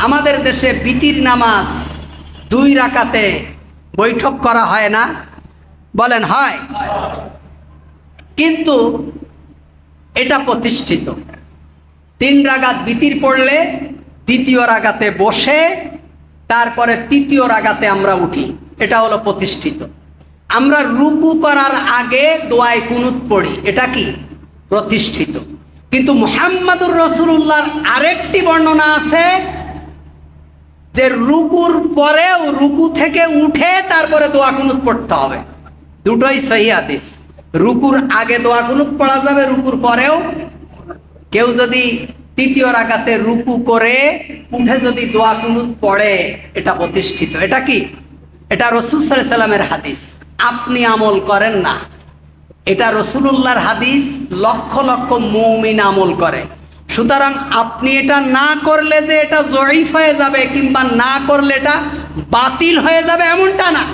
আমাদের দেশে বিতির নামাজ দুই রাকাতে বৈঠক করা হয় না? বলেন, হয়। কিন্তু এটা প্রতিষ্ঠিত। তিন রাগাত বিতির পড়লে দ্বিতীয় রাগাতে বসে, তারপরে তৃতীয় রাগাতে আমরা উঠি। এটা হলো প্রতিষ্ঠিত। আমরা রুকু করার আগে দোয়ায় কুনুত পড়ি। এটা কি? প্রতিষ্ঠিত। কিন্তু মুহাম্মাদুর রসুল্লাহর আরেকটি বর্ণনা আছে যে রুকুর পরেও রুকু থেকে উঠে তারপরে দোয়া কুনুত পড়তে হবে। দুটোই সহি হাদিস। রুকুর আগে দোয়া কুনুত পড়া যাবে, রুকুর পরেও। কেউ যদি তৃতীয় রাগাতে রুকু করে উঠে যদি দোয়া কুনুত পড়ে, এটা প্রতিষ্ঠিত। এটা কি? এটা রসুল সাল্লামের হাদিস। আপনি আমল করেন না। এটা রসুলুল্লাহর হাদিস লক্ষ লক্ষ মৌমিন আমল করে। সুতরাং আপনি এটা না করলে যে এটা জয়ীফ হয়ে যাবে কিংবা না করলে এটা বাতিল হয়ে যাবে এমনটা না।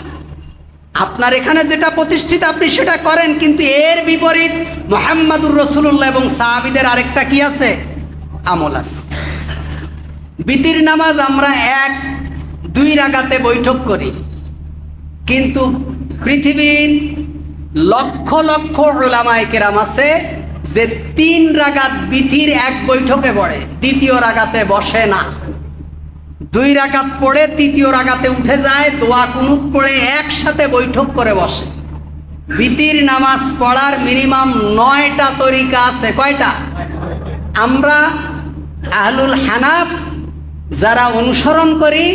আপনার এখানে যেটা প্রতিষ্ঠিত, আপনি সেটা করেন, কিন্তু এর বিপরীত মোহাম্মদুর রসুল্লাহ এবং সাহাবিদের আরেকটা কি আছে? আমল আছে। বিতির নামাজ আমরা এক, দুই রাগাতে বৈঠক করি। কিন্তু পৃথিবীর লক্ষ লক্ষ ওলামায় কেরাম আছে যে তিন রাগাত বিথির এক বৈঠকে পড়ে, দ্বিতীয় রাগাতে বসে না। দুই রাগাত পড়ে, তৃতীয় রাগাতে উঠে যায়, দোয়া কুনুত পড়ে একসাথে বৈঠক করে বসে। বিতির নামাজ পড়ার মিনিমাম নয়টা তরিকা আছে, কয়টা? আমরা আহলুল হানাফ যারা অনুসরণ করি,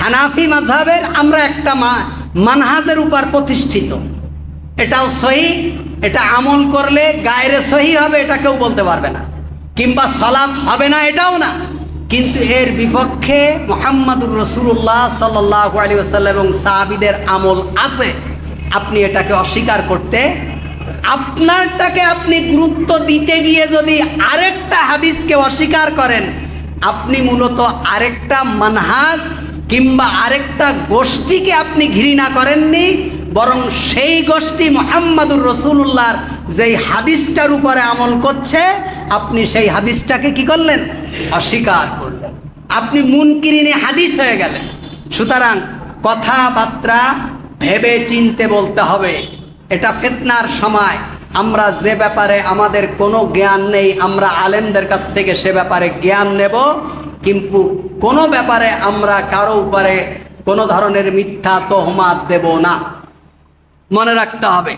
হানাফি মাঝহাবের আমরা একটা মানহাজের উপর প্রতিষ্ঠিত। এটাও সহি। এটা আমল করলে গায়েরে সহি হবে, এটা কেউ বলতে পারবে না। কিংবা সলাৎ হবে না, এটাও না। কিন্তু এর বিপক্ষে মোহাম্মদুর রসুল্লাহ সাল্লাহ আলী আসাল্লাম এবং সাহাবিদের আমল আছে। আপনি এটাকে অস্বীকার করতে, আপনারটাকে আপনি গুরুত্ব দিতে গিয়ে যদি আরেকটা হাদিসকে অস্বীকার করেন, আপনি মূলত আরেকটা মানহাস কিংবা আরেকটা গোষ্ঠীকে আপনি ঘৃণা করেননি বরং সেই গোষ্ঠী মোহাম্মদুর রসুল্লাহর যেই হাদিসটার উপরে আমল করছে, আপনি সেই হাদিসটাকে কি করলেন? অস্বীকার করলেন। আপনি মুনকিরিনে হাদিস হয়ে গেলেন। সুতরাং কথাবার্তা ভেবে চিনতে বলতে হবে। এটা ফেতনার সময়। আমরা যে ব্যাপারে আমাদের কোনো জ্ঞান নেই, আমরা আলেমদের কাছ থেকে সে ব্যাপারে জ্ঞান নেব। কিন্তু কোনো ব্যাপারে আমরা কারও উপরে কোনো ধরনের মিথ্যা তহমাত দেব না। মনে রাখতে হবে।